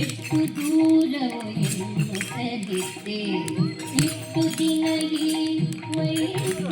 ಎಷ್ಟು ದೂರವೋ ಎನ್ನುತ್ತಲಿದ್ದೆ ಇಷ್ಟು ದಿನಗಿ ವಯಸ್ಸುಂಠ ಎಷ್ಟು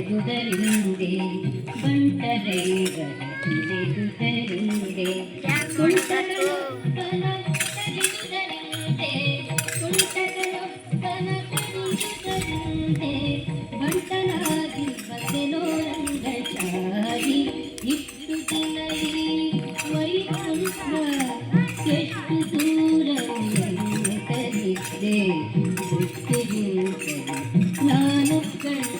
ಕಳೆದುದರಿಂದೆ ಬಂಟರೈವರು ಕುಡಿದುದರಿಂದೆ ಕುಂಟಗಳೊಬ್ಬನ ಕರೆದುದರಿಂದೆ ಕುಂಟಗಳೊಬ್ಬನ ಕರೆದುದರಿಂದೆ ಬಂಟನಾಗಿ ಬದಲೋ ರಂಗಚಾರಿ ಇಷ್ಟು ದಿನ ಈ ವೈಕುಂಠ ಎಷ್ಟು ದೂರವನ್ನು ಕಲಿತೆ ಸೃಷ್ಟಿಗಿಂತಲೂ ನಾನು ಕಂಡೆ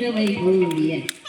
Peter